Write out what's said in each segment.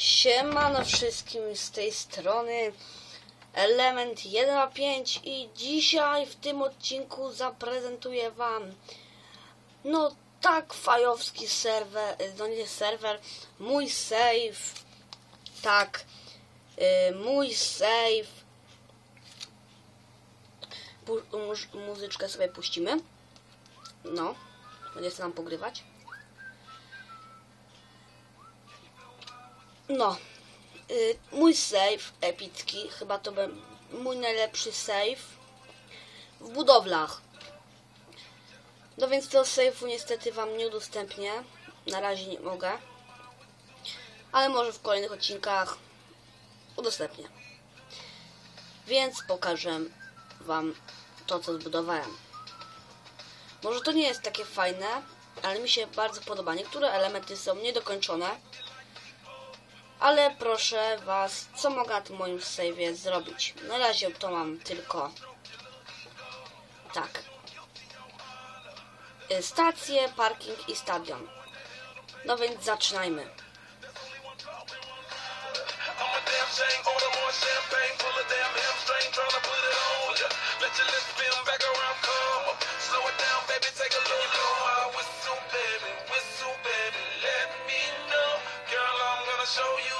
Siemano wszystkim z tej strony Element 1.5 i dzisiaj w tym odcinku zaprezentuję wam no tak fajowski serwer, no nie serwer, mój save tak yy, mój save Pu muzyczkę sobie puścimy no, będzie chce nam pogrywać. No. Y, mój save epicki, chyba to był mój najlepszy save w budowlach. No więc tego save'u niestety Wam nie udostępnię. Na razie nie mogę. Ale może w kolejnych odcinkach udostępnię. Więc pokażę Wam to, co zbudowałem. Może to nie jest takie fajne, ale mi się bardzo podoba. Niektóre elementy są niedokończone ale proszę was, co mogę w moim save'ie zrobić. Na razie to mam tylko tak. Y, Stację, parking i stadion. No więc zaczynajmy. Let your lips spin back around, come. Slow it down, baby, take a little longer. show you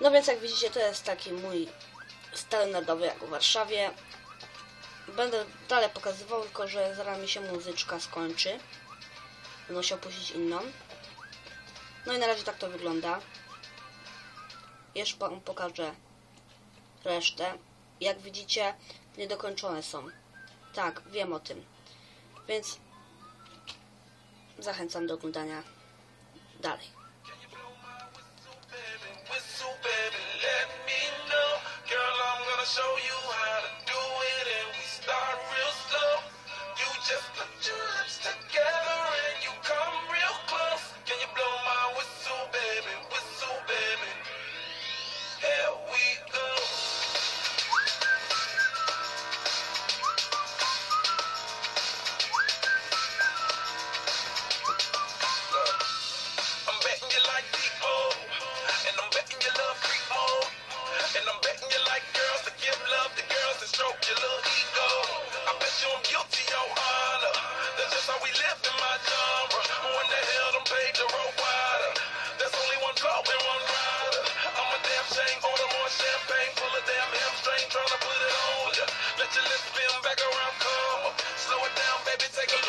No więc jak widzicie, to jest taki mój standardowy jak w Warszawie. Będę dalej pokazywał, tylko że zaraz mi się muzyczka skończy. Będę musiał puścić inną. No i na razie tak to wygląda. Jeszcze wam pokażę resztę. Jak widzicie, niedokończone są. Tak, wiem o tym. Więc zachęcam do oglądania dalej. show you your honor. That's just how we in my genre. The hell the road wider? There's only one blow and one rider. I'm a damn shame, order more champagne, damn hamstring, put it on ya. Let your lips spin back around, come. Slow it down, baby, take a.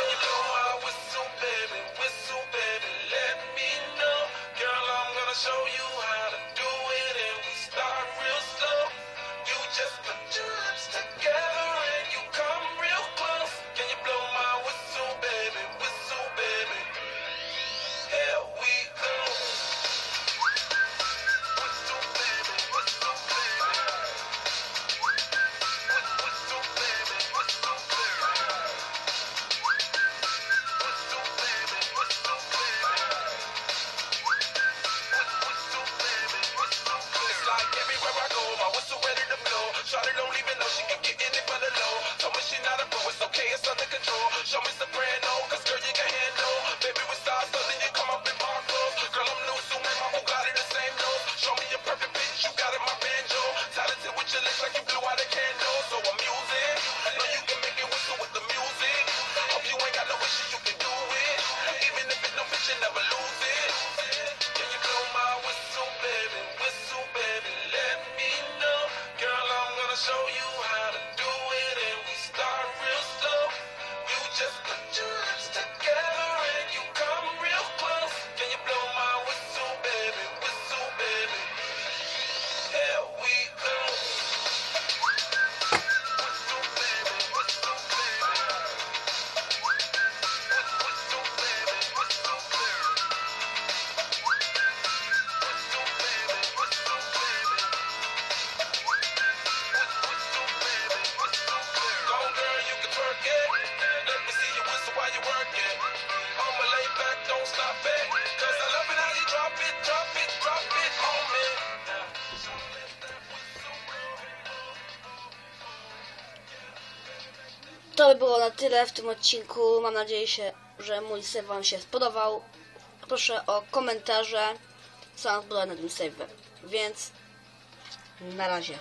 Whistle, baby, whistle, baby, let me know. Girl, I'm gonna show you how. daughter don't even know she can get in it but the low. Told me she not a pro, it's okay, it's under control. Show me soprano, cause girl, you can handle. Baby, we start something, you come up in my clothes. Girl, I'm new, so my Bugatti the same nose. Show me your perfect to by było na tyle w tym odcinku. Mam nadzieję, się, że mój save Wam się spodobał. Proszę o komentarze, co Wam podoba na tym save. Więc na razie.